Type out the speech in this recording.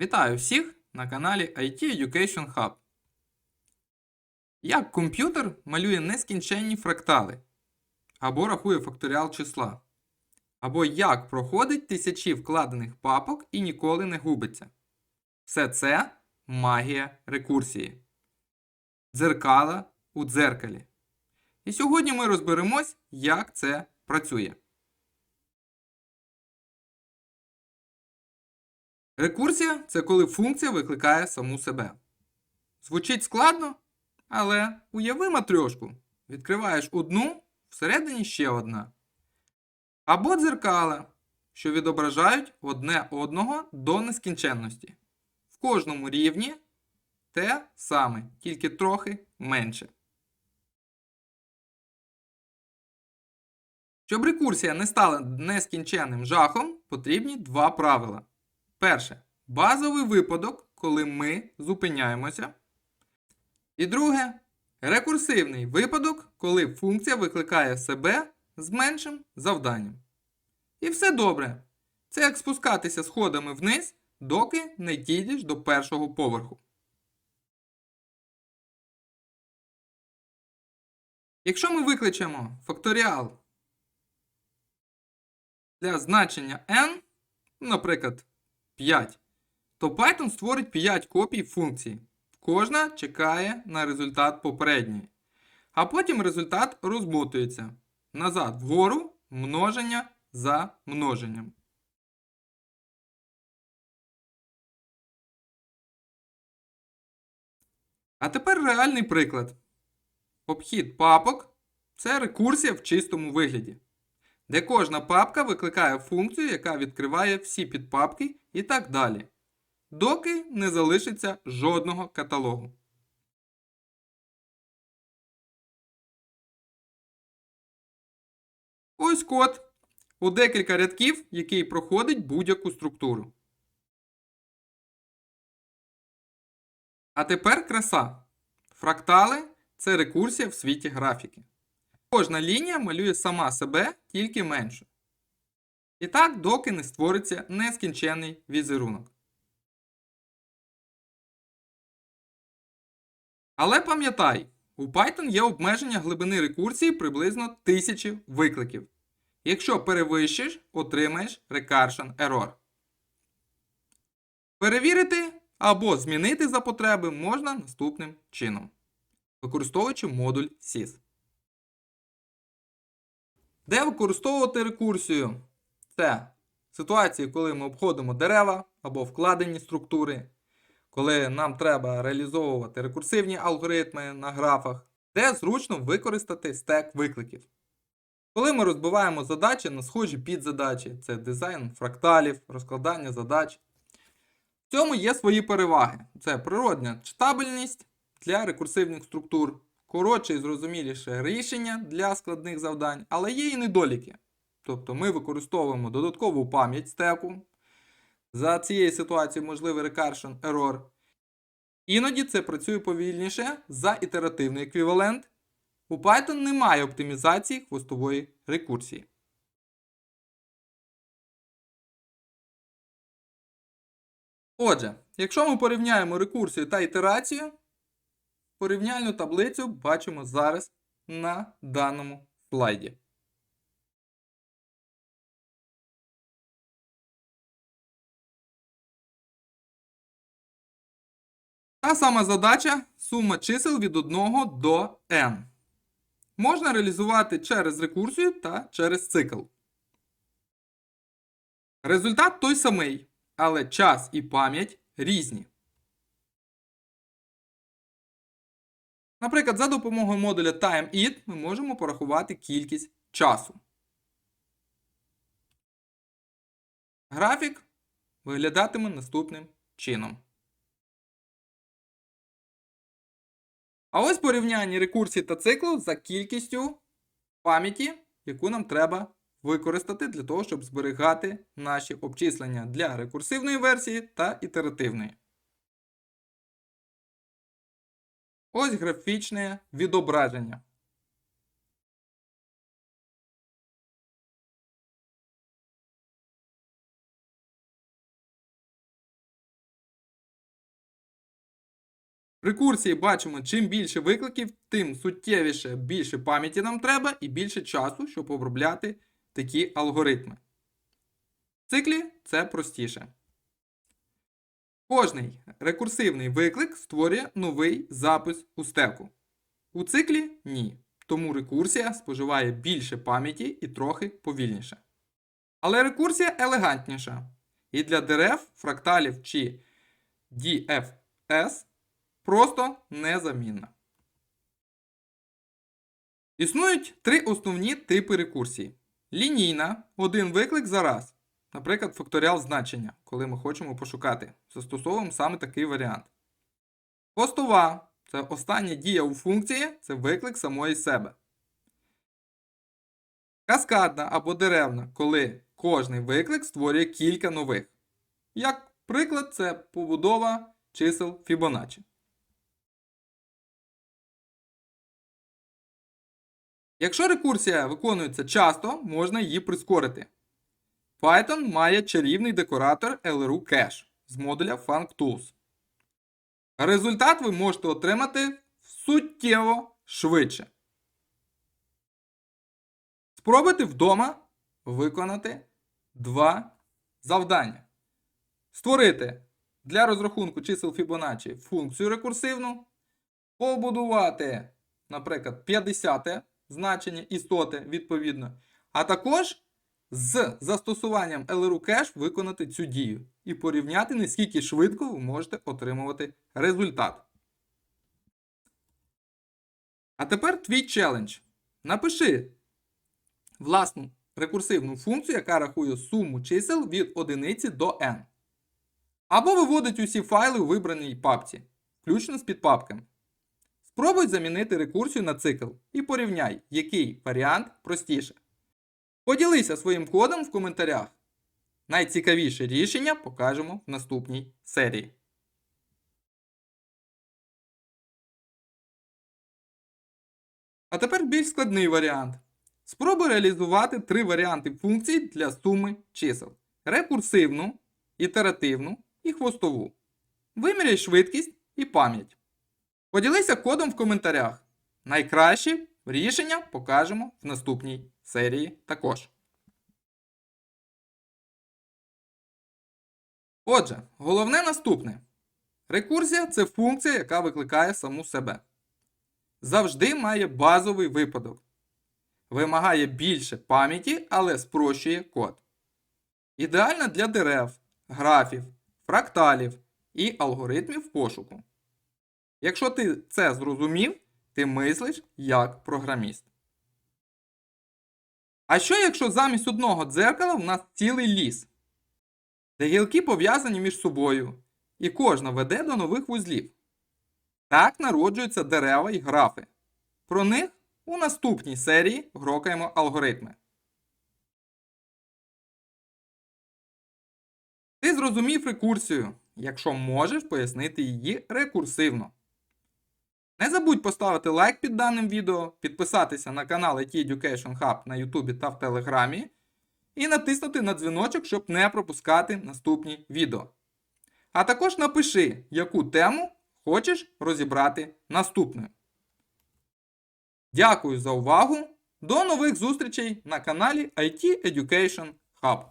Вітаю всіх на каналі IT Education Hub. Як комп'ютер малює нескінченні фрактали, або рахує факторіал числа, або як проходить тисячі вкладених папок і ніколи не губиться. Все це магія рекурсії. Дзеркала у дзеркалі. І сьогодні ми розберемось, як це працює. Рекурсія це коли функція викликає саму себе. Звучить складно, але уяви матрьошку. Відкриваєш одну, всередині ще одна. Або дзеркала, що відображають одне одного до нескінченності. В кожному рівні те саме, тільки трохи менше. Щоб рекурсія не стала нескінченним жахом, потрібні два правила. Перше. Базовий випадок, коли ми зупиняємося. І друге. Рекурсивний випадок, коли функція викликає себе з меншим завданням. І все добре. Це як спускатися сходами вниз, доки не дійдеш до першого поверху. Якщо ми викличемо факторіал для значення n, наприклад, 5, то Python створить 5 копій функції. Кожна чекає на результат попередньої. А потім результат розмотується назад вгору множення за множенням. А тепер реальний приклад. Обхід папок це рекурсія в чистому вигляді де кожна папка викликає функцію, яка відкриває всі підпапки і так далі, доки не залишиться жодного каталогу. Ось код у декілька рядків, який проходить будь-яку структуру. А тепер краса. Фрактали це рекурсія в світі графіки. Кожна лінія малює сама себе тільки менше. І так, доки не створиться нескінченний візерунок. Але пам'ятай, у Python є обмеження глибини рекурсії приблизно 1000 викликів. Якщо перевищиш, отримаєш recursion error. Перевірити або змінити за потреби можна наступним чином, використовуючи модуль SYS. Де використовувати рекурсію? Це ситуації, коли ми обходимо дерева або вкладені структури, коли нам треба реалізовувати рекурсивні алгоритми на графах, де зручно використати стек викликів. Коли ми розбиваємо задачі на схожі підзадачі, це дизайн фракталів, розкладання задач. В цьому є свої переваги. Це природня читабельність для рекурсивних структур, коротше і зрозуміліше рішення для складних завдань, але є і недоліки. Тобто ми використовуємо додаткову пам'ять стеку. За цією ситуацією можливий recursion error. Іноді це працює повільніше за ітеративний еквівалент. У Python немає оптимізації хвостової рекурсії. Отже, якщо ми порівняємо рекурсію та ітерацію, Порівняльну таблицю бачимо зараз на даному слайді. Та сама задача сума чисел від 1 до n. Можна реалізувати через рекурсію та через цикл. Результат той самий, але час і пам'ять різні. Наприклад, за допомогою модуля TimeIt ми можемо порахувати кількість часу. Графік виглядатиме наступним чином. А ось порівняння рекурсії та циклу за кількістю пам'яті, яку нам треба використати для того, щоб зберігати наші обчислення для рекурсивної версії та ітеративної. Ось графічне відображення. Рекурсії бачимо, чим більше викликів, тим суттєвіше більше пам'яті нам треба і більше часу, щоб обробляти такі алгоритми. В циклі це простіше. Кожний рекурсивний виклик створює новий запис у стеку. У циклі ні. Тому рекурсія споживає більше пам'яті і трохи повільніше. Але рекурсія елегантніша. І для дерев, фракталів чи DFS просто незамінна. Існують три основні типи рекурсії. Лінійна один виклик за раз. Наприклад, факторіал значення, коли ми хочемо пошукати. Застосовуємо саме такий варіант. Постова це остання дія у функції, це виклик самої себе. Каскадна або деревна, коли кожний виклик створює кілька нових. Як приклад, це побудова чисел Fibonacci. Якщо рекурсія виконується часто, можна її прискорити. Python має чарівний декоратор LRU Cache з модуля FuncTools. Результат ви можете отримати суттєво швидше. Спробуйте вдома виконати два завдання. Створити для розрахунку чисел Fibonacci функцію рекурсивну. Побудувати, наприклад, 50 значення істоти відповідно. А також з застосуванням LRU Cache виконати цю дію і порівняти, наскільки швидко ви можете отримувати результат. А тепер твій челендж. Напиши власну рекурсивну функцію, яка рахує суму чисел від 1 до n. Або виводить усі файли у вибраній папці, включно з підпапками. Спробуй замінити рекурсію на цикл і порівняй, який варіант простіше. Поділися своїм кодом в коментарях. Найцікавіше рішення покажемо в наступній серії. А тепер більш складний варіант. Спробуй реалізувати три варіанти функцій для суми чисел: рекурсивну, ітеративну і хвостову. Виміряй швидкість і пам'ять. Поділися кодом в коментарях. Найкращі рішення покажемо в наступній серії також. Отже, головне наступне. Рекурсія це функція, яка викликає саму себе. Завжди має базовий випадок. Вимагає більше пам'яті, але спрощує код. Ідеальна для дерев, графів, фракталів і алгоритмів пошуку. Якщо ти це зрозумів, ти мислиш як програміст. А що якщо замість одного дзеркала в нас цілий ліс, де гілки пов'язані між собою, і кожна веде до нових вузлів? Так народжуються дерева і графи. Про них у наступній серії грокаємо алгоритми. Ти зрозумів рекурсію, якщо можеш пояснити її рекурсивно. Не забудь поставити лайк під даним відео, підписатися на канал IT Education Hub на YouTube та в Телеграмі і натиснути на дзвіночок, щоб не пропускати наступні відео. А також напиши, яку тему хочеш розібрати наступною. Дякую за увагу! До нових зустрічей на каналі IT Education Hub.